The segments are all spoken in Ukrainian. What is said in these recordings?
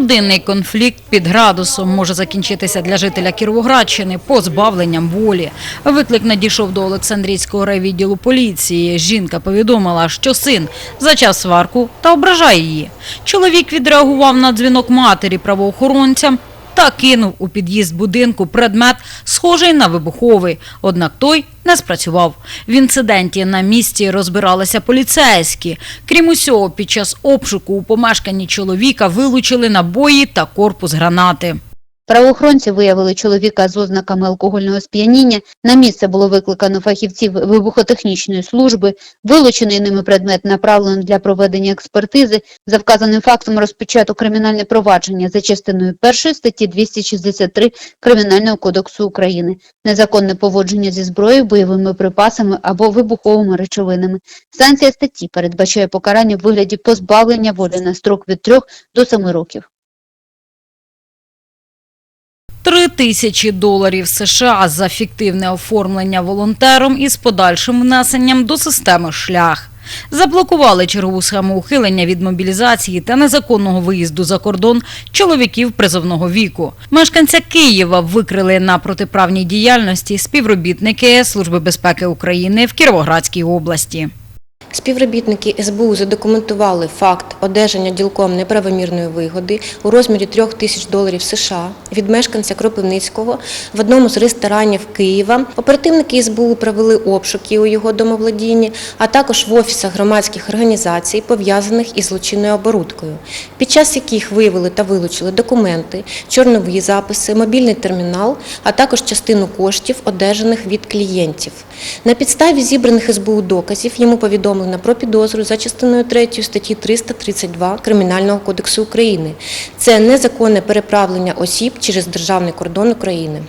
Родинний конфлікт під градусом може закінчитися для жителя Кіровоградщини позбавленням волі. Виклик надійшов до Олександрійського райвідділу поліції. Жінка повідомила, що син зачав сварку та ображає її. Чоловік відреагував на дзвінок матері правоохоронцям та кинув у під'їзд будинку предмет, схожий на вибуховий. Однак той не спрацював. В інциденті на місці розбиралися поліцейські. Крім усього, під час обшуку у помешканні чоловіка вилучили набої та корпус гранати. Правоохоронці виявили чоловіка з ознаками алкогольного сп'яніння. На місце було викликано фахівців вибухотехнічної служби. Вилучений ними предмет направлено для проведення експертизи. За вказаним фактом розпочато кримінальне провадження за частиною 1 статті 263 Кримінального кодексу України. Незаконне поводження зі зброєю, бойовими припасами або вибуховими речовинами. Санкція статті передбачає покарання в вигляді позбавлення волі на строк від 3 до 7 років. Тисячі доларів США за фіктивне оформлення волонтером із подальшим внесенням до системи шлях. Заблокували чергову схему ухилення від мобілізації та незаконного виїзду за кордон чоловіків призовного віку. Мешканця Києва викрили на протиправній діяльності співробітники Служби безпеки України в Кіровоградській області. Співробітники СБУ задокументували факт одержання ділком неправомірної вигоди у розмірі 3 тисяч доларів США від мешканця Кропивницького в одному з ресторанів Києва. Оперативники СБУ провели обшуки у його домовладінні, а також в офісах громадських організацій, пов'язаних із злочинною оборудкою, під час яких виявили та вилучили документи, чорнові записи, мобільний термінал, а також частину коштів, одержаних від клієнтів. На підставі зібраних СБУ доказів йому повідомлено про підозру за частиною 3 статті 332 Кримінального кодексу України. Це незаконне переправлення осіб через державний кордон України.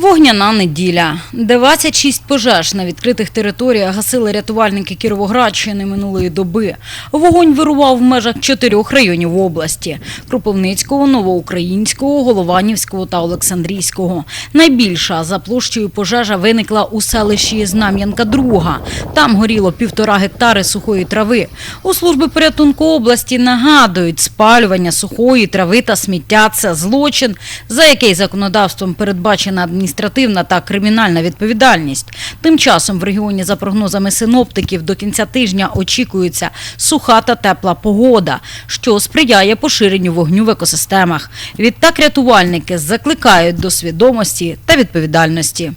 Вогняна неділя. 26 пожеж на відкритих територіях гасили рятувальники Кіровоградщини минулої доби. Вогонь вирував в межах чотирьох районів області – Кропивницького, Новоукраїнського, Голованівського та Олександрійського. Найбільша за площею пожежа виникла у селищі Знам'янка-2. Там горіло півтора гектари сухої трави. У служби порятунку області нагадують, спалювання сухої трави та сміття – це злочин, за який законодавством передбачена адміністративна та кримінальна відповідальність. Тим часом в регіоні, за прогнозами синоптиків, до кінця тижня очікується суха та тепла погода, що сприяє поширенню вогню в екосистемах. Відтак рятувальники закликають до свідомості та відповідальності.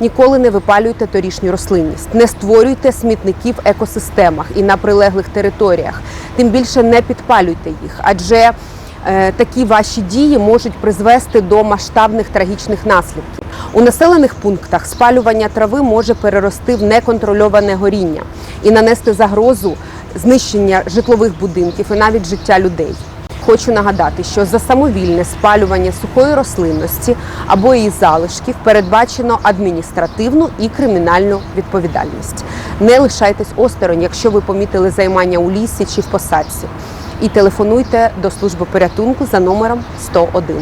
Ніколи не випалюйте торішню рослинність, не створюйте смітників в екосистемах і на прилеглих територіях. Тим більше не підпалюйте їх, адже такі ваші дії можуть призвести до масштабних трагічних наслідків. У населених пунктах спалювання трави може перерости в неконтрольоване горіння і нанести загрозу знищення житлових будинків і навіть життя людей. Хочу нагадати, що за самовільне спалювання сухої рослинності або її залишків передбачено адміністративну і кримінальну відповідальність. Не лишайтесь осторонь, якщо ви помітили займання у лісі чи в посадці. І телефонуйте до служби порятунку за номером 101.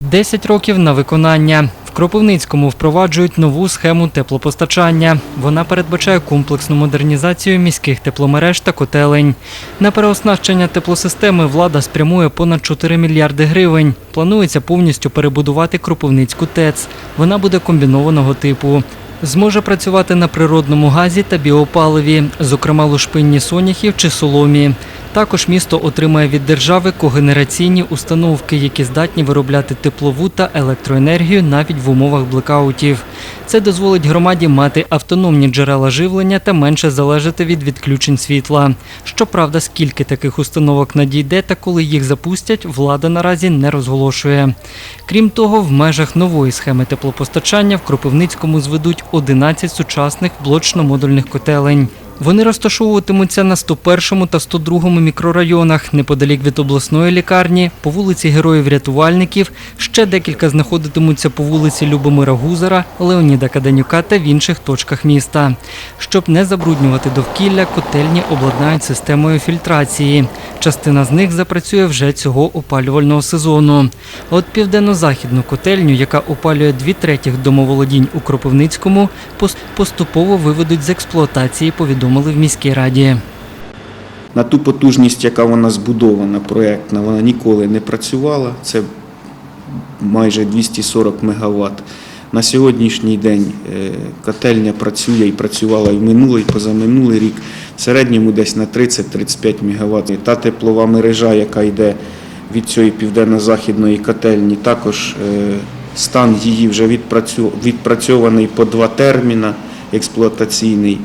10 років на виконання. В Кропивницькому впроваджують нову схему теплопостачання. Вона передбачає комплексну модернізацію міських тепломереж та котелень. На переоснащення теплосистеми влада спрямує понад 4 мільярди гривень. Планується повністю перебудувати Кропивницьку ТЕЦ. Вона буде комбінованого типу. Зможе працювати на природному газі та біопаливі, зокрема лушпинні соняхів чи соломі. Також місто отримає від держави когенераційні установки, які здатні виробляти теплову та електроенергію навіть в умовах блекаутів. Це дозволить громаді мати автономні джерела живлення та менше залежати від відключень світла. Щоправда, скільки таких установок надійде та коли їх запустять, влада наразі не розголошує. Крім того, в межах нової схеми теплопостачання в Кропивницькому зведуть 11 сучасних блочно-модульних котелень. Вони розташовуватимуться на 101 та 102 мікрорайонах неподалік від обласної лікарні, по вулиці Героїв-рятувальників. Ще декілька знаходитимуться по вулиці Любомира Гузара, Леоніда Каденюка та в інших точках міста. Щоб не забруднювати довкілля, котельні обладнають системою фільтрації. Частина з них запрацює вже цього опалювального сезону. От південно-західну котельню, яка опалює дві третіх домоволодінь у Кропивницькому, поступово виведуть з експлуатації, повідомили в міській раді. на ту потужність, яка вона збудована, проєктна, вона ніколи не працювала. Це майже 240 МВт. На сьогоднішній день е, котельня працює і працювала і минулий, і позаминулий рік. В середньому десь на 30-35 МВт. Та теплова мережа, яка йде від цієї південно-західної котельні, також е, стан її вже відпрацьований по два терміна експлуатаційний,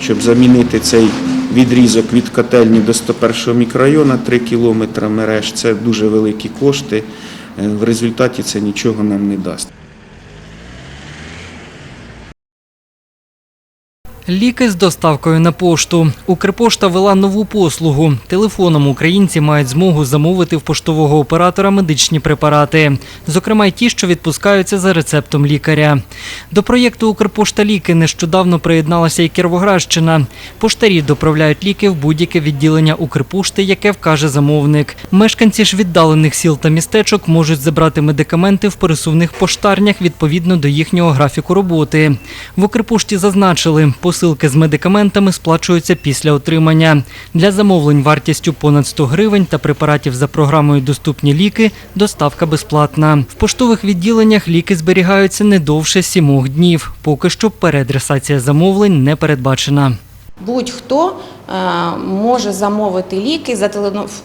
щоб замінити цей відрізок від котельні до 101 мікрорайону 3 кілометри мереж. Це дуже великі кошти. Е, В результаті це нічого нам не дасть. Ліки з доставкою на пошту. Укрпошта вела нову послугу. Телефоном українці мають змогу замовити в поштового оператора медичні препарати, зокрема й ті, що відпускаються за рецептом лікаря. До проєкту Укрпошта ліки нещодавно приєдналася і Кіровоградщина. Поштарі доправляють ліки в будь-яке відділення Укрпошти, яке вкаже замовник. Мешканці ж віддалених сіл та містечок можуть забрати медикаменти в пересувних поштарнях відповідно до їхнього графіку роботи. В Укрпошті зазначили, посилки з медикаментами сплачуються після отримання. Для замовлень вартістю понад 100 гривень та препаратів за програмою Доступні ліки доставка безплатна. В поштових відділеннях ліки зберігаються не довше сімох днів. Поки що переадресація замовлень не передбачена. Будь-хто е, може замовити ліки,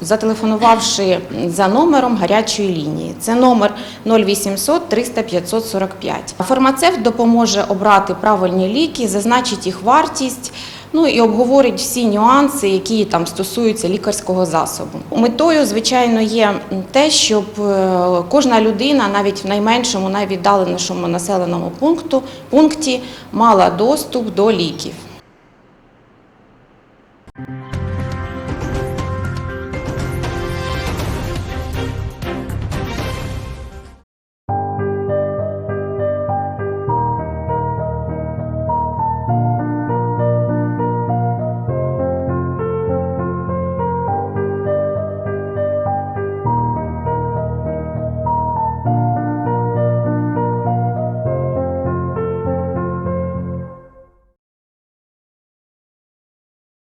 зателефонувавши за номером гарячої лінії. Це номер 0800 300 545. Фармацевт допоможе обрати правильні ліки, зазначить їх вартість. Ну і обговорить всі нюанси, які там стосуються лікарського засобу. Метою, звичайно, є те, щоб е, кожна людина, навіть в найменшому, найвіддаленішому населеному пункту, пункті, мала доступ до ліків.